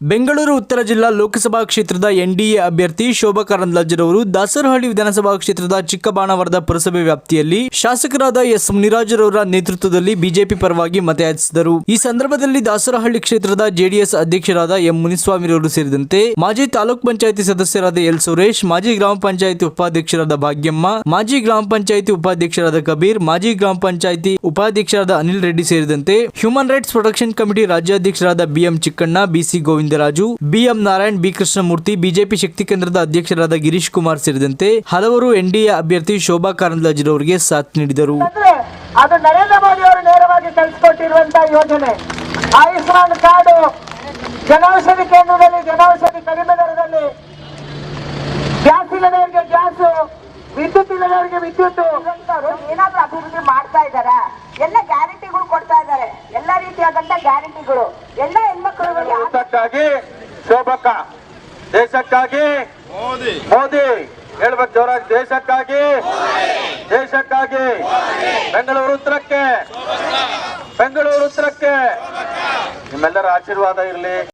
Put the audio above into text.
ಬೆಂಗಳೂರು ಉತ್ತರ ಜಿಲ್ಲಾ ಲೋಕಸಭಾ ಕ್ಷೇತ್ರದ ಎನ್ಡಿಎ ಅಭ್ಯರ್ಥಿ ಶೋಭಾ ಕರಂದ್ಲಾಜರವರು ದಾಸರಹಳ್ಳಿ ವಿಧಾನಸಭಾ ಕ್ಷೇತ್ರದ ಚಿಕ್ಕಬಾಣವರದ ಪುರಸಭೆ ವ್ಯಾಪ್ತಿಯಲ್ಲಿ ಶಾಸಕರಾದ ಎಸ್ ಮುನಿರಾಜರವರ ನೇತೃತ್ವದಲ್ಲಿ ಬಿಜೆಪಿ ಪರವಾಗಿ ಮತಯಾಚಿಸಿದರು. ಈ ಸಂದರ್ಭದಲ್ಲಿ ದಾಸರಹಳ್ಳಿ ಕ್ಷೇತ್ರದ ಜೆಡಿಎಸ್ ಅಧ್ಯಕ್ಷರಾದ ಎಂ ಮುನಿಸ್ವಾಮಿರವರು ಸೇರಿದಂತೆ ಮಾಜಿ ತಾಲೂಕ್ ಪಂಚಾಯಿತಿ ಸದಸ್ಯರಾದ ಎಲ್ ಸುರೇಶ್, ಮಾಜಿ ಗ್ರಾಮ ಪಂಚಾಯಿತಿ ಉಪಾಧ್ಯಕ್ಷರಾದ ಭಾಗ್ಯಮ್ಮ, ಮಾಜಿ ಗ್ರಾಮ ಪಂಚಾಯಿತಿ ಉಪಾಧ್ಯಕ್ಷರಾದ ಕಬೀರ್, ಮಾಜಿ ಗ್ರಾಮ ಪಂಚಾಯಿತಿ ಉಪಾಧ್ಯಕ್ಷರಾದ ಅನಿಲ್ ರೆಡ್ಡಿ ಸೇರಿದಂತೆ human rights protection committee ರಾಜ್ಯಾಧ್ಯಕ್ಷರಾದ BM Chikkanna BC Govindaraju BM Narayan B Krishnamurthy BJP ಶಕ್ತಿ ಕೇಂದ್ರದ ಅಧ್ಯಕ್ಷರಾದ ಗಿರೀಶ್ ಕುಮಾರ್ ಸೇರಿದಂತೆ ಹಲವರು ಎನ್ಡಿಎ ಅಭ್ಯರ್ಥಿ ಶೋಭಾ ಕಾರಂದ್ಲಾಜಿರವರಿಗೆ ಸಾಥ್ ನೀಡಿದರು. ಅದು ನರೇಂದ್ರ ಮೋದಿ ಅವರು ನೇರವಾಗಿ ಕಳಿಸ್ಕೊಟ್ಟಿರುವಂತಹ ಯೋಜನೆ. ಆಯುಷ್ಮಾನ್ ಕಾರ್ಡ್ ಜನೌಷಧಿ ಕೇಂದ್ರದಲ್ಲಿ ಜನೌಷಧಿ ಕಡಿಮೆ ದರದಲ್ಲಿ ಗ್ಯಾಸ್ ಇಲ್ಲದವರಿಗೆ ಗ್ಯಾಸ್ ವಿದ್ಯುತ್ ಇಲ್ಲದವರಿಗೆ ವಿದ್ಯುತ್ ಏನಾದ್ರೂ ಅಭಿವೃದ್ಧಿ ಮಾಡ್ತಾ ಇದ್ದಾರೆ? ಎಲ್ಲ ಗ್ಯಾರಂಟಿಗಳು ಕೊಡ್ತಾ ಇದ್ದಾರೆ. ಎಲ್ಲ ರೀತಿಯಾದಂತ ಗ್ಯಾರಂಟಿಗಳು. ಎಲ್ಲ ದೇಶಕ್ಕಾಗಿ ಶೋಭಕ ದೇಶಕ್ಕಾಗಿ ಮೋದಿ. ಮೋದಿ. ಹೇಳ್ಬೇಕು ಜೋರಾಗಿ ದೇಶಕ್ಕಾಗಿ ದೇಶಕ್ಕಾಗಿ ಬೆಂಗಳೂರು ಉತ್ತರಕ್ಕೆ ಬೆಂಗಳೂರು ಉತ್ತರಕ್ಕೆ. ನಿಮ್ಮೆಲ್ಲರ ಆಶೀರ್ವಾದ ಇರಲಿ.